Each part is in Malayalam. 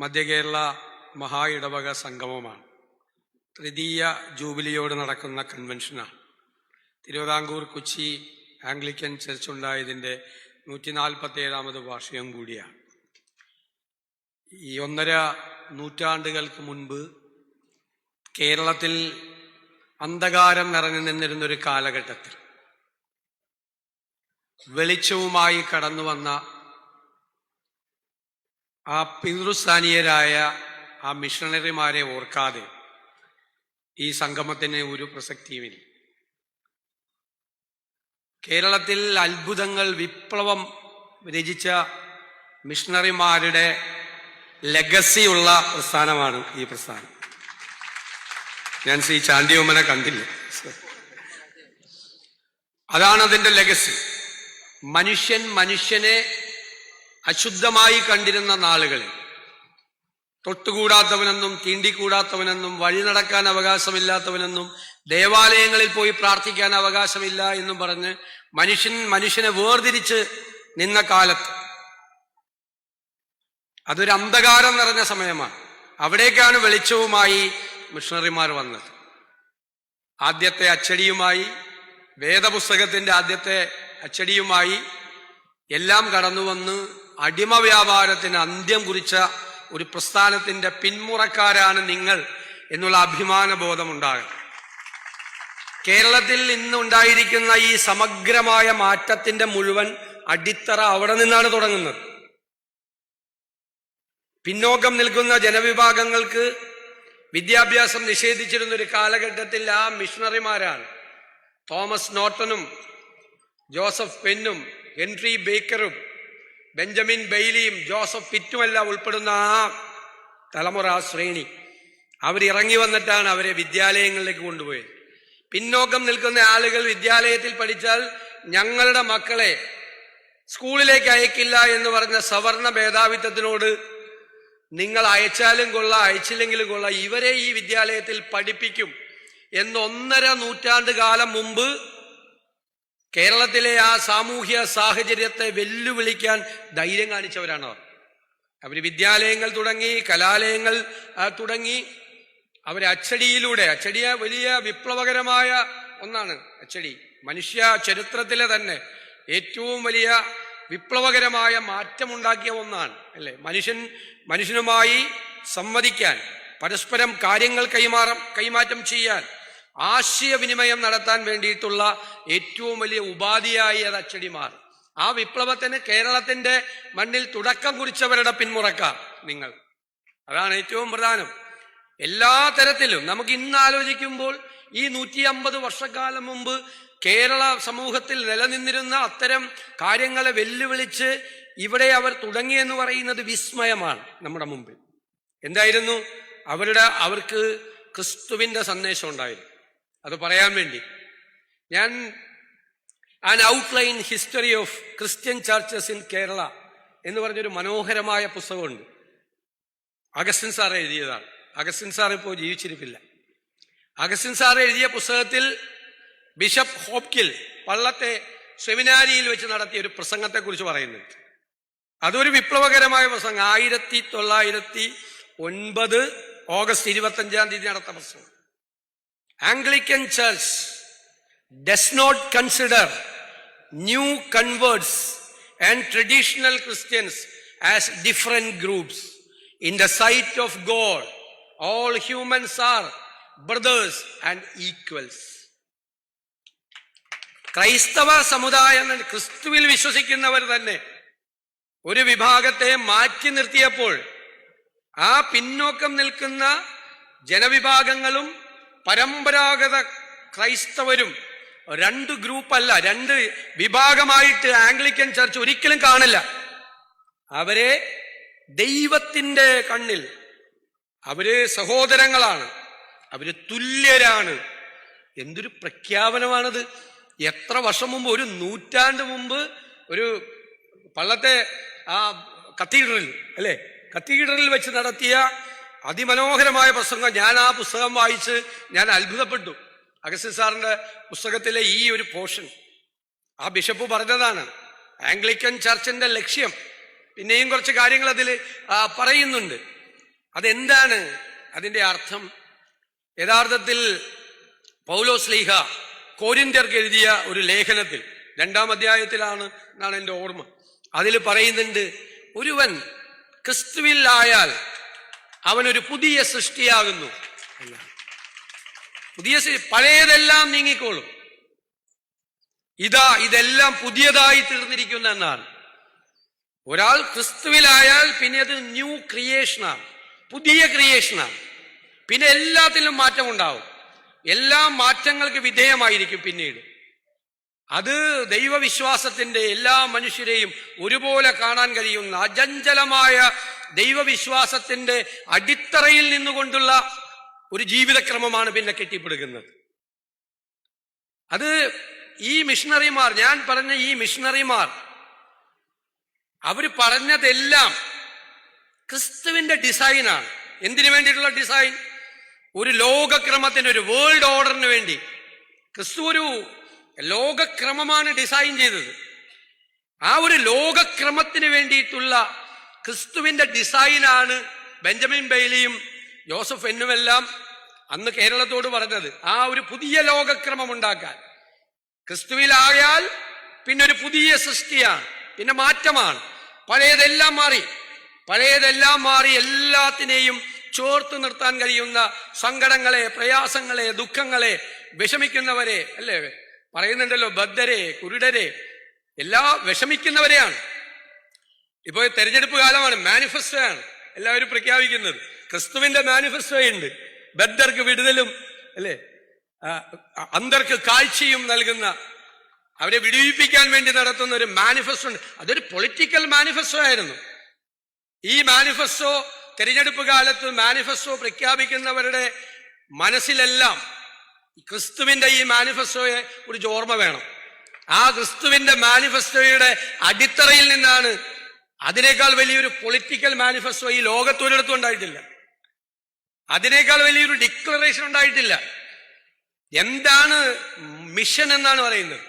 മധ്യകേരള മഹാ ഇടവക സംഗമമാണ് തൃതീയ ജൂബിലിയോട് നടക്കുന്ന കൺവെൻഷനാണ്. തിരുവിതാംകൂർ കൊച്ചി ആംഗ്ലിക്കൻ ചർച്ച് ഉണ്ടായതിന്റെ നൂറ്റി നാൽപ്പത്തി ഏഴാമത് വാർഷികം കൂടിയാണ്. ഈ ഒന്നര നൂറ്റാണ്ടുകൾക്ക് മുൻപ് കേരളത്തിൽ അന്ധകാരം നിറഞ്ഞു നിന്നിരുന്നൊരു കാലഘട്ടത്തിൽ വെളിച്ചവുമായി കടന്നു വന്ന ആ പിതൃസ്ഥാനീയരായ ആ മിഷണറിമാരെ ഓർക്കാതെ ഈ സംഗമത്തിന് ഒരു പ്രസക്തിയുമില്ല. കേരളത്തിൽ അത്ഭുതങ്ങൾ വിപ്ലവം രചിച്ച മിഷണറിമാരുടെ ലെഗസിയുള്ള പ്രസ്ഥാനമാണ് ഈ പ്രസ്ഥാനം. ഞാൻ ശ്രീ ചാണ്ടിയോമനെ കണ്ടില്ല. അതാണ് അതിന്റെ ലെഗസി മനുഷ്യൻ മനുഷ്യനെ അശുദ്ധമായി കണ്ടിരുന്ന നാളുകളിൽ. തൊട്ടുകൂടാത്തവനെന്നും തീണ്ടിക്കൂടാത്തവനെന്നും വഴി നടക്കാൻ അവകാശമില്ലാത്തവനെന്നും ദേവാലയങ്ങളിൽ പോയി പ്രാർത്ഥിക്കാൻ അവകാശമില്ല എന്നും പറഞ്ഞ് മനുഷ്യൻ മനുഷ്യനെ വേർതിരിച്ച് നിന്ന കാലത്ത്. അതൊരു അന്ധകാരം നിറഞ്ഞ സമയമാണ്. അവിടേക്കാണ് വെളിച്ചവുമായി മിഷണറിമാർ വന്നത്. ആദ്യത്തെ അച്ചടിയുമായി വേദപുസ്തകത്തിന്റെ ആദ്യത്തെ അച്ചടിയുമായി എല്ലാം കടന്നു വന്ന് അടിമ വ്യാപാരത്തിന് അന്ത്യം കുറിച്ച ഒരു പ്രസ്ഥാനത്തിന്റെ പിന്മുറക്കാരാണ് നിങ്ങൾ എന്നുള്ള അഭിമാന ബോധമുണ്ടാകണം കേരളത്തിൽ ഇന്ന് ഉണ്ടായിരിക്കുന്ന ഈ സമഗ്രമായ മാറ്റത്തിന്റെ മുഴുവൻ അടിത്തറ അവിടെ നിന്നാണ് തുടങ്ങുന്നത്. പിന്നോക്കം നിൽക്കുന്ന ജനവിഭാഗങ്ങൾക്ക് വിദ്യാഭ്യാസം നിഷേധിച്ചിരുന്ന ഒരു കാലഘട്ടത്തിൽ ആ മിഷണറിമാരാണ് തോമസ് നോട്ടനും ജോസഫ് പെന്നും ഹെൻറി ബേക്കറും ബെഞ്ചമിൻ ബെയ്ലിയും ജോസഫ് പിറ്റുമെല്ലാം ഉൾപ്പെടുന്ന ആ തലമുറ ആ ശ്രേണി. അവരിറങ്ങി വന്നിട്ടാണ് അവരെ വിദ്യാലയങ്ങളിലേക്ക് കൊണ്ടുപോയത്. പിന്നോക്കം നിൽക്കുന്ന ആളുകൾ വിദ്യാലയത്തിൽ പഠിച്ചാൽ ഞങ്ങളുടെ മക്കളെ സ്കൂളിലേക്ക് അയക്കില്ല എന്ന് പറഞ്ഞ സവർണ മേധാവിത്വത്തിനോട് നിങ്ങൾ അയച്ചാലും കൊള്ള അയച്ചില്ലെങ്കിലും കൊള്ള ഇവരെ ഈ വിദ്യാലയത്തിൽ പഠിപ്പിക്കും എന്ന് ഒന്നര നൂറ്റാണ്ട് കാലം മുമ്പ് കേരളത്തിലെ ആ സാമൂഹ്യ സാഹചര്യത്തെ വെല്ലുവിളിക്കാൻ ധൈര്യം കാണിച്ചവരാണ് അവർ. അവർ വിദ്യാലയങ്ങൾ തുടങ്ങി കലാലയങ്ങൾ തുടങ്ങി. അവർ അച്ചടിയിലൂടെ അച്ചടിയ വലിയ വിപ്ലവകരമായ ഒന്നാണ് അച്ചടി. മനുഷ്യ ചരിത്രത്തിലെ തന്നെ ഏറ്റവും വലിയ വിപ്ലവകരമായ മാറ്റമുണ്ടാക്കിയ ഒന്നാണ് അല്ലേ? മനുഷ്യൻ മനുഷ്യനുമായി സംവദിക്കാൻ പരസ്പരം കാര്യങ്ങൾ കൈമാറം കൈമാറ്റം ചെയ്യാൻ ആശയവിനിമയം നടത്താൻ വേണ്ടിയിട്ടുള്ള ഏറ്റവും വലിയ ഉപാധിയായി അത് അച്ചടിമാർ. ആ വിപ്ലവത്തിന് കേരളത്തിന്റെ മണ്ണിൽ തുടക്കം കുറിച്ചവരുടെ പിന്മുറക്കാർ നിങ്ങൾ. അതാണ് ഏറ്റവും പ്രധാനം. എല്ലാ തരത്തിലും നമുക്ക് ഇന്ന് ആലോചിക്കുമ്പോൾ ഈ നൂറ്റി അമ്പത് വർഷക്കാലം മുമ്പ് കേരള സമൂഹത്തിൽ നിലനിന്നിരുന്ന അത്തരം കാര്യങ്ങളെ വെല്ലുവിളിച്ച് ഇവിടെ അവർ തുടങ്ങിയെന്ന് പറയുന്നത് വിസ്മയമാണ് നമ്മുടെ മുമ്പിൽ. എന്തായിരുന്നു? അവരുടെ അവർക്ക് ക്രിസ്തുവിന്റെ സന്ദേശം ഉണ്ടായിരുന്നു. അത് പറയാൻ വേണ്ടി. ഞാൻ an outline history of Christian churches in Kerala എന്ന് പറഞ്ഞൊരു മനോഹരമായ പുസ്തകമുണ്ട്. അഗസ്റ്റിൻ സാർ എഴുതിയതാണ്. അഗസ്റ്റിൻ സാർ ഇപ്പോൾ ജീവിച്ചിരിപ്പില്ല. അഗസ്റ്റിൻ സാർ എഴുതിയ പുസ്തകത്തിൽ ബിഷപ്പ് ഹോപ്കിൽ പള്ളത്തെ സെമിനാരിയിൽ വെച്ച് നടത്തിയ ഒരു പ്രസംഗത്തെക്കുറിച്ച് പറയുന്നുണ്ട്. അതൊരു വിപ്ലവകരമായ പ്രസംഗം. ആയിരത്തി തൊള്ളായിരത്തി ഒൻപത് ഓഗസ്റ്റ് ഇരുപത്തി അഞ്ചാം തീയതി നടത്ത പ്രസംഗം. Anglican church does not consider new converts and traditional Christians as different groups in the sight of God all humans are brothers and equals ക്രൈസ്തവ സമുദായം ക്രിസ്തുവിൽ വിശ്വസിക്കുന്നവർ തന്നെ ഒരു വിഭാഗത്തെ മാറ്റി നിർത്തിയപ്പോൾ ആ പിന്നോക്കം നിൽക്കുന്ന ജനവിഭാഗങ്ങളും പരമ്പരാഗത ക്രൈസ്തവരും രണ്ട് ഗ്രൂപ്പല്ല രണ്ട് വിഭാഗമായിട്ട് ആംഗ്ലിക്കൻ ചർച്ച് ഒരിക്കലും കാണില്ല. അവരെ ദൈവത്തിന്റെ കണ്ണിൽ അവർ സഹോദരങ്ങളാണ് അവർ തുല്യരാണ്. എന്തൊരു പ്രഖ്യാപനമാണത്. എത്ര വർഷം മുമ്പ് ഒരു നൂറ്റാണ്ട് മുമ്പ് ഒരു പള്ളത്തെ ആ കത്തീഡ്രൽ അല്ലേ? കത്തീഡ്രലിൽ വെച്ച് നടത്തിയ അതിമനോഹരമായ പ്രസംഗം ഞാൻ ആ പുസ്തകം വായിച്ച് ഞാൻ അത്ഭുതപ്പെട്ടു. അഗസ്റ്റിൻ സാറിന്റെ പുസ്തകത്തിലെ ഈ ഒരു പോർഷൻ ആ ബിഷപ്പ് പറഞ്ഞതാണ് ആംഗ്ലിക്കൻ ചർച്ചിന്റെ ലക്ഷ്യം. പിന്നെയും കുറച്ച് കാര്യങ്ങൾ അതിൽ പറയുന്നുണ്ട്. അതെന്താണ്? അതിന്റെ അർത്ഥം യഥാർത്ഥത്തിൽ പൗലോസ് ലീഹ കോരിന്ത്യർക്ക് എഴുതിയ ഒരു ലേഖനത്തിൽ രണ്ടാം അധ്യായത്തിലാണ് എന്നാണ് എന്റെ ഓർമ്മ. അതിൽ പറയുന്നുണ്ട് ഒരുവൻ ക്രിസ്തുവിൽ ആയാൽ അവനൊരു പുതിയ സൃഷ്ടിയാകുന്നു. പുതിയ പഴയതെല്ലാം നീങ്ങിക്കോളും. ഇതാ ഇതെല്ലാം പുതിയതായി തീർന്നിരിക്കുന്നു എന്നാണ്. ഒരാൾ ക്രിസ്തുവിലായാൽ പിന്നെ അത് ന്യൂ ക്രിയേഷനാണ് പുതിയ ക്രിയേഷനാണ് പിന്നെ എല്ലാത്തിലും മാറ്റം ഉണ്ടാവും എല്ലാ മാറ്റങ്ങൾക്ക് വിധേയമായിരിക്കും പിന്നീട്. അത് ദൈവവിശ്വാസത്തിന്റെ എല്ലാ മനുഷ്യരെയും ഒരുപോലെ കാണാൻ കഴിയുന്ന അജഞ്ചലമായ ദൈവവിശ്വാസത്തിന്റെ അടിത്തറയിൽ നിന്നുകൊണ്ടുള്ള ഒരു ജീവിതക്രമമാണ് പിന്നെ കെട്ടിപ്പിടുക്കുന്നത്. അത് ഈ മിഷണറിമാർ ഞാൻ പറഞ്ഞ ഈ മിഷണറിമാർ അവർ പറഞ്ഞതെല്ലാം ക്രിസ്തുവിന്റെ ഡിസൈനാണ്. എന്തിനു വേണ്ടിയിട്ടുള്ള ഡിസൈൻ? ഒരു ലോകക്രമത്തിന് ഒരു വേൾഡ് ഓർഡറിന് വേണ്ടി. ക്രിസ്തു ഒരു ലോകക്രമമാണ് ഡിസൈൻ ചെയ്തത്. ആ ഒരു ലോകക്രമത്തിന് വേണ്ടിയിട്ടുള്ള ക്രിസ്തുവിന്റെ ഡിസൈനാണ് ബെഞ്ചമിൻ ബെയ്ലിയും ജോസഫ് എന്നുമെല്ലാം അന്ന് കേരളത്തോട് പറഞ്ഞത്. ആ ഒരു പുതിയ ലോകക്രമം ഉണ്ടാക്കാൻ. ക്രിസ്തുവിലായാൽ പിന്നെ ഒരു പുതിയ സൃഷ്ടിയാണ് പിന്നെ മാറ്റമാണ്. പഴയതെല്ലാം മാറി. പഴയതെല്ലാം മാറി എല്ലാത്തിനെയും ചോർത്ത് നിർത്താൻ കഴിയുന്ന സങ്കടങ്ങളെ പ്രയാസങ്ങളെ ദുഃഖങ്ങളെ വിഷമിക്കുന്നവരെ അല്ലേ? പറയുന്നുണ്ടല്ലോ ബദ്ധരെ കുരുടരെ എല്ലാ വിഷമിക്കുന്നവരെയാണ്. ഇപ്പോൾ തെരഞ്ഞെടുപ്പ് കാലമാണ് മാനിഫെസ്റ്റോ ആണ് എല്ലാവരും പ്രഖ്യാപിക്കുന്നത്. ക്രിസ്തുവിന്റെ മാനിഫെസ്റ്റോ ഉണ്ട് ബദ്ധർക്ക് വിടുതലും അല്ലേ? അന്തർക്ക് കാഴ്ചയും നൽകുന്ന അവരെ വിടുവിപ്പിക്കാൻ വേണ്ടി നടത്തുന്ന ഒരു മാനിഫെസ്റ്റോ ഉണ്ട്. അതൊരു പൊളിറ്റിക്കൽ മാനിഫെസ്റ്റോ ആയിരുന്നു. ഈ മാനിഫെസ്റ്റോ തെരഞ്ഞെടുപ്പ് കാലത്ത് മാനിഫെസ്റ്റോ പ്രഖ്യാപിക്കുന്നവരുടെ മനസ്സിലെല്ലാം ക്രിസ്തുവിന്റെ ഈ മാനിഫെസ്റ്റോയെ കുറിച്ച് ഓർമ്മ വേണം. ആ ക്രിസ്തുവിന്റെ മാനിഫെസ്റ്റോയുടെ അടിത്തറയിൽ നിന്നാണ് അതിനേക്കാൾ വലിയൊരു പൊളിറ്റിക്കൽ മാനിഫെസ്റ്റോ ഈ ലോകത്തൊരിടത്തും ഉണ്ടായിട്ടില്ല. അതിനേക്കാൾ വലിയൊരു ഡിക്ലറേഷൻ ഉണ്ടായിട്ടില്ല. എന്താണ് മിഷൻ എന്നാണ് പറയുന്നത്?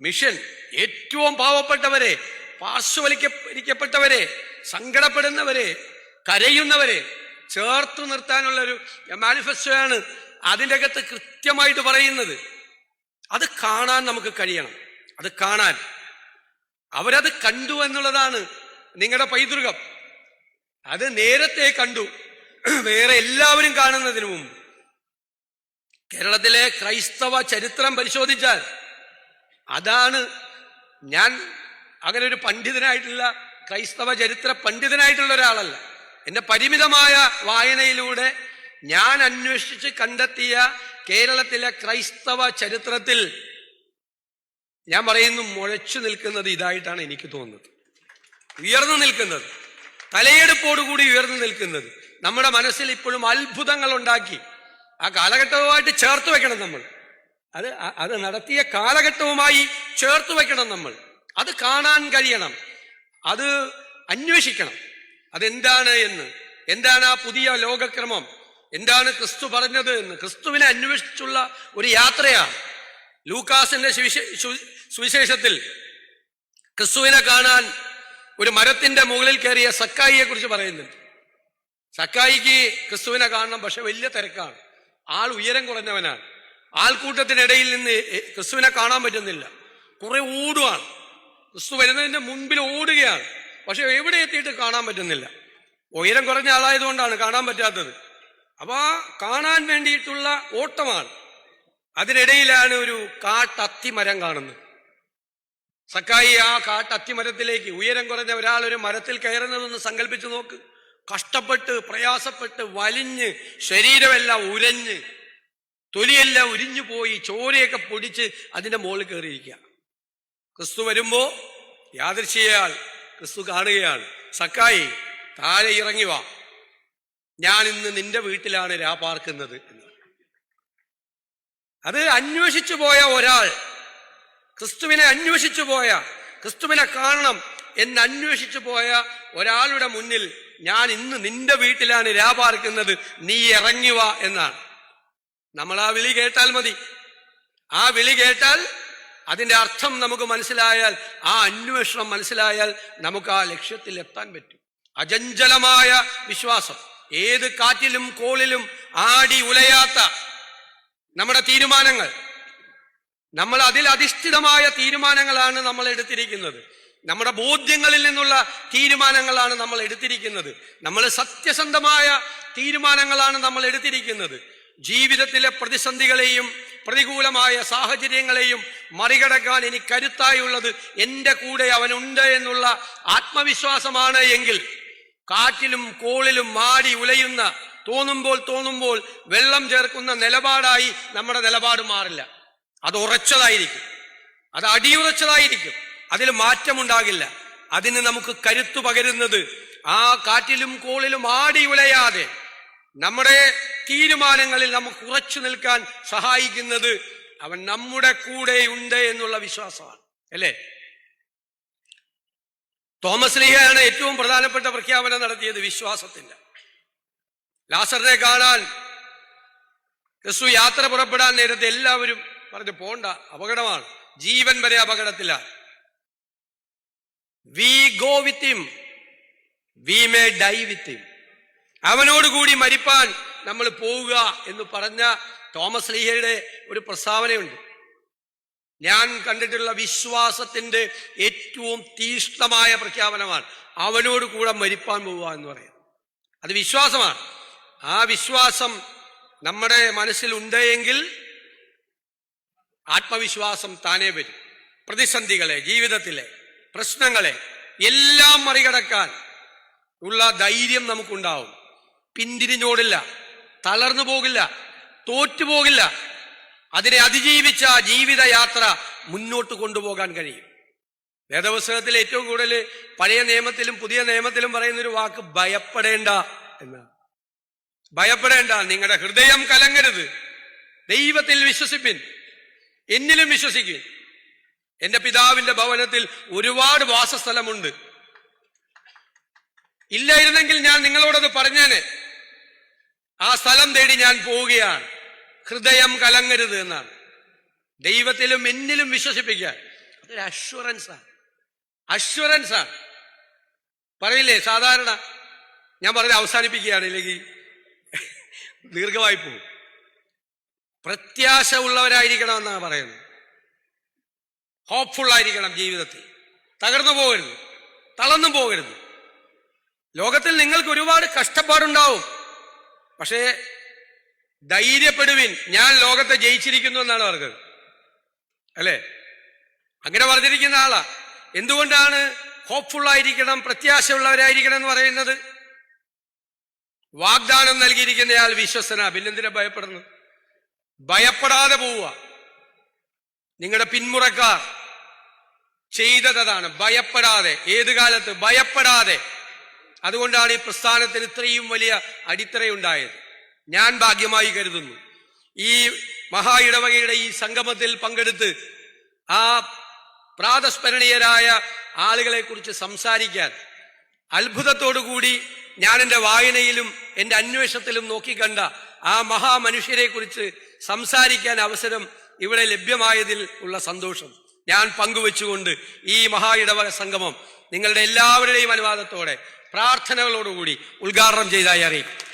മിഷൻ ഏറ്റവും പാവപ്പെട്ടവരെ പാർശ്വവലിക്കപ്പെട്ടവരെ സങ്കടപ്പെടുന്നവരെ കരയുന്നവരെ ചേർത്ത് നിർത്താനുള്ള ഒരു മാനിഫെസ്റ്റോയാണ് അതിന്റെ അകത്ത് കൃത്യമായിട്ട് പറയുന്നത് അത് കാണാൻ നമുക്ക് കഴിയണം. അത് കാണാൻ. അവരത് കണ്ടു എന്നുള്ളതാണ് നിങ്ങളുടെ പൈതൃകം. അത് നേരത്തെ കണ്ടു. വേറെ എല്ലാവരും കാണുന്നതിന് മുമ്പ്. കേരളത്തിലെ ക്രൈസ്തവ ചരിത്രം പരിശോധിച്ചാൽ അതാണ് ഞാൻ അങ്ങനെ ഒരു പണ്ഡിതനായിട്ടുള്ള ക്രൈസ്തവ ചരിത്ര പണ്ഡിതനായിട്ടുള്ള ഒരാളല്ല. എന്റെ പരിമിതമായ വായനയിലൂടെ ഞാൻ അന്വേഷിച്ച് കണ്ടെത്തിയ കേരളത്തിലെ ക്രൈസ്തവ ചരിത്രത്തിൽ ഞാൻ പറയുന്നു മുഴച്ചു നിൽക്കുന്നത് ഇതായിട്ടാണ് എനിക്ക് തോന്നുന്നത്. ഉയർന്നു നിൽക്കുന്നത്. തലയെടുപ്പോടുകൂടി ഉയർന്നു നിൽക്കുന്നത്. നമ്മുടെ മനസ്സിൽ ഇപ്പോഴും അത്ഭുതങ്ങൾ ഉണ്ടാക്കി. ആ കാലഘട്ടവുമായിട്ട് ചേർത്ത് വെക്കണം നമ്മൾ. അത് അത് നടത്തിയ കാലഘട്ടവുമായി ചേർത്ത് വെക്കണം നമ്മൾ. അത് കാണാൻ കഴിയണം. അത് അന്വേഷിക്കണം. അതെന്താണ് എന്ന്? എന്താണ് ആ പുതിയ ലോകക്രമം? എന്താണ് ക്രിസ്തു പറഞ്ഞത് എന്ന്? ക്രിസ്തുവിനെ അന്വേഷിച്ചുള്ള ഒരു യാത്രയാണ്. ലൂക്കാസിന്റെ സുവിശേഷത്തിൽ ക്രിസ്തുവിനെ കാണാൻ ഒരു മരത്തിന്റെ മുകളിൽ കയറിയ സക്കായിയെ കുറിച്ച് പറയുന്നുണ്ട്. സക്കായിക്ക് ക്രിസ്തുവിനെ കാണണം പക്ഷെ വലിയ തിരക്കാണ്. ആൾ ഉയരം കുറഞ്ഞവനാണ്. ആൾക്കൂട്ടത്തിനിടയിൽ നിന്ന് ക്രിസ്തുവിനെ കാണാൻ പറ്റുന്നില്ല. കുറെ ഓടുവാണ്. ക്രിസ്തു വരുന്നതിന്റെ മുൻപിൽ ഓടുകയാണ്. പക്ഷെ എവിടെ എത്തിയിട്ട് കാണാൻ പറ്റുന്നില്ല? ഉയരം കുറഞ്ഞ ആളായതുകൊണ്ടാണ് കാണാൻ പറ്റാത്തത്. അപ്പൊ ആ കാണാൻ വേണ്ടിയിട്ടുള്ള ഓട്ടമാണ്. അതിനിടയിലാണ് ഒരു കാട്ടത്തിമരം കാണുന്നത്. സക്കായി ആ കാട്ടത്തിമരത്തിലേക്ക് ഉയരം കുറഞ്ഞ ഒരാൾ ഒരു മരത്തിൽ കയറുന്നതെന്ന് സങ്കല്പിച്ചു നോക്ക്. കഷ്ടപ്പെട്ട് പ്രയാസപ്പെട്ട് വലിഞ്ഞ് ശരീരമെല്ലാം ഉരഞ്ഞ് തൊലിയെല്ലാം ഉരിഞ്ഞു പോയി ചോരയൊക്കെ പൊടിച്ച് അതിന്റെ മുകളിൽ കയറിയിരിക്കുക. ക്രിസ്തു വരുമ്പോ യാദൃശ്ചയാൽ ക്രിസ്തു കാണുകയാണ്. സക്കായി താഴെ ഇറങ്ങി വാ. ഞാൻ ഇന്ന് നിന്റെ വീട്ടിലാണ് രാ പാർക്കുന്നത് എന്ന്. അത് അന്വേഷിച്ചു പോയ ഒരാൾ ക്രിസ്തുവിനെ അന്വേഷിച്ചു പോയ ക്രിസ്തുവിനെ കാണണം എന്ന് അന്വേഷിച്ചു പോയ ഒരാളുടെ മുന്നിൽ ഞാൻ ഇന്ന് നിന്റെ വീട്ടിലാണ് രാപാർക്കുന്നത് നീ ഇറങ്ങി വാ എന്നാണ്. നമ്മൾ ആ വിളി കേട്ടാൽ മതി. ആ വിളി കേട്ടാൽ അതിന്റെ അർത്ഥം നമുക്ക് മനസ്സിലായാൽ ആ അന്വേഷണം മനസ്സിലായാൽ നമുക്ക് ആ ലക്ഷ്യത്തിൽ എത്താൻ പറ്റും. അജഞ്ചലമായ വിശ്വാസം. ഏത് കാറ്റിലും കോളിലും ആടി ഉലയാത്ത നമ്മുടെ തീരുമാനങ്ങൾ. നമ്മൾ അതിൽ അധിഷ്ഠിതമായ തീരുമാനങ്ങളാണ് നമ്മൾ എടുത്തിരിക്കുന്നത്. നമ്മുടെ ബോധ്യങ്ങളിൽ നിന്നുള്ള തീരുമാനങ്ങളാണ് നമ്മൾ എടുത്തിരിക്കുന്നത്. നമ്മൾ സത്യസന്ധമായ തീരുമാനങ്ങളാണ് നമ്മൾ എടുത്തിരിക്കുന്നത്. ജീവിതത്തിലെ പ്രതിസന്ധികളെയും പ്രതികൂലമായ സാഹചര്യങ്ങളെയും മറികടക്കാൻ എനിക്ക് കരുത്തായുള്ളത് എന്റെ കൂടെ അവനുണ്ട് എന്നുള്ള ആത്മവിശ്വാസമാണ് എങ്കിൽ കാറ്റിലും കോളിലും മാടി ഉലയുന്ന തോന്നുമ്പോൾ തോന്നുമ്പോൾ വെള്ളം ചേർക്കുന്ന നിലപാടായി നമ്മുടെ നിലപാട് മാറില്ല. അത് ഉറച്ചതായിരിക്കും. അത് അടിയുറച്ചതായിരിക്കും. അതിൽ മാറ്റമുണ്ടാകില്ല. അതിന് നമുക്ക് കരുത്തു പകരുന്നത് ആ കാറ്റിലും കോളിലും ആടി ഉലയാതെ നമ്മുടെ തീരുമാനങ്ങളിൽ നമുക്ക് ഉറച്ചു നിൽക്കാൻ സഹായിക്കുന്നത് അവൻ നമ്മുടെ കൂടെയുണ്ട് എന്നുള്ള വിശ്വാസമാണ്. അല്ലേ? തോമസ് ലീഹയാണ് ഏറ്റവും പ്രധാനപ്പെട്ട പ്രഖ്യാപനം നടത്തിയത് വിശ്വാസത്തിന്റെ. ലാസറിനെ കാണാൻ ക്രിസ്തു യാത്ര പുറപ്പെടാൻ നേരത്തെ എല്ലാവരും പറഞ്ഞു പോണ്ട അപകടമാണ്. ജീവൻ വരെ അപകടത്തിലാണ് we go with him we may die with him. അവനോടുകൂടി മരിപ്പാൻ നമ്മൾ പോവുക എന്ന് പറഞ്ഞ തോമസ് ലീഹയുടെ ഒരു പ്രസ്താവനയുണ്ട്. ഞാൻ കണ്ടിട്ടുള്ള വിശ്വാസത്തിന്റെ ഏറ്റവും തീഷ്ണമായ പ്രഖ്യാപനമാണ് അവനോട് കൂടെ മരിപ്പാൻ പോവുക എന്ന് പറയുന്നത്. അത് വിശ്വാസമാണ്. ആ വിശ്വാസം നമ്മുടെ മനസ്സിൽ ഉണ്ടെങ്കിൽ ആത്മവിശ്വാസം താനെ വരും. പ്രതിസന്ധികളെ ജീവിതത്തിലെ പ്രശ്നങ്ങളെ എല്ലാം മറികടക്കാൻ ഉള്ള ധൈര്യം നമുക്കുണ്ടാവും. പിന്തിരിഞ്ഞോടില്ല തളർന്നു പോകില്ല തോറ്റുപോകില്ല അതിനെ അതിജീവിച്ച ജീവിതയാത്ര മുന്നോട്ട് കൊണ്ടുപോകാൻ കഴിയും. വേദപുസ്തകത്തിൽ ഏറ്റവും കൂടുതൽ പഴയ നിയമത്തിലും പുതിയ നിയമത്തിലും പറയുന്ന ഒരു വാക്ക് ഭയപ്പെടേണ്ട എന്നാണ്. ഭയപ്പെടേണ്ട നിങ്ങളുടെ ഹൃദയം കലങ്ങരുത്. ദൈവത്തിൽ വിശ്വസിപ്പിൻ. എന്നിലും വിശ്വസിക്കുവിൻ എന്റെ പിതാവിന്റെ ഭവനത്തിൽ ഒരുപാട് വാസസ്ഥലമുണ്ട്. ഇല്ലായിരുന്നെങ്കിൽ ഞാൻ നിങ്ങളോടത് പറഞ്ഞേനെ. ആ സ്ഥലം തേടി ഞാൻ പോവുകയാണ്. ഹൃദയം കലങ്ങരുത് എന്നാണ്. ദൈവത്തിലും എന്നിലും വിശ്വസിപ്പിക്കുക. അതൊരു അഷ്വറൻസാണ് അഷ്വറൻസാണ് പറയില്ലേ? സാധാരണ ഞാൻ പറഞ്ഞത് അവസാനിപ്പിക്കുകയാണ് ഇല്ലെങ്കിൽ ദീർഘമായി പോകും പ്രത്യാശ ഉള്ളവരായിരിക്കണം എന്നാണ് പറയുന്നത്. ഹോപ്പ്ഫുൾ ആയിരിക്കണം ജീവിതത്തിൽ. തകർന്നു പോകരുത്. തളർന്നു പോകരുത്. ലോകത്തിൽ നിങ്ങൾക്ക് ഒരുപാട് കഷ്ടപ്പാടുണ്ടാവും. പക്ഷേ ധൈര്യപ്പെടുവിൻ. ഞാൻ ലോകത്തെ ജയിച്ചിരിക്കുന്നു എന്നാണ് പറഞ്ഞത്. അല്ലേ? അങ്ങനെ പറഞ്ഞിരിക്കുന്ന ആളാ. എന്തുകൊണ്ടാണ് ഹോപ്പ്ഫുൾ ആയിരിക്കണം പ്രത്യാശയുള്ളവരായിരിക്കണം എന്ന് പറയുന്നത്? വാഗ്ദാനം നൽകിയിരിക്കുന്നയാൾ വിശ്വസന. പിന്നെന്തിനാ ഭയപ്പെടുന്നു ഭയപ്പെടാതെ പോവുക. നിങ്ങളുടെ പിന്മുറക്കാർ ചെയ്തതാണ് ഭയപ്പെടാതെ. ഏത് കാലത്ത്? ഭയപ്പെടാതെ. അതുകൊണ്ടാണ് ഈ പ്രസ്ഥാനത്തിന് ഇത്രയും വലിയ അടിത്തറയുണ്ടായത്. ഞാൻ ഭാഗ്യമായി കരുതുന്നു. ഈ മഹാ ഇടവകയുടെ ഈ സംഗമത്തിൽ പങ്കെടുത്ത് ആ പ്രാതസ്മരണീയരായ ആളുകളെ കുറിച്ച് സംസാരിക്കാൻ അത്ഭുതത്തോടുകൂടി ഞാൻ എന്റെ വായനയിലും എന്റെ അന്വേഷണത്തിലും നോക്കിക്കണ്ട ആ മഹാമനുഷ്യരെ കുറിച്ച് സംസാരിക്കാൻ അവസരം ഇവിടെ ലഭ്യമായതിൽ ഉള്ള സന്തോഷം ഞാൻ പങ്കുവെച്ചുകൊണ്ട് ഈ മഹാ ഇടവക സംഗമം നിങ്ങളുടെ എല്ലാവരുടെയും അനുവാദത്തോടെ പ്രാർത്ഥനകളോടുകൂടി ഉദ്ഘാടനം ചെയ്തായി അറിയിക്കും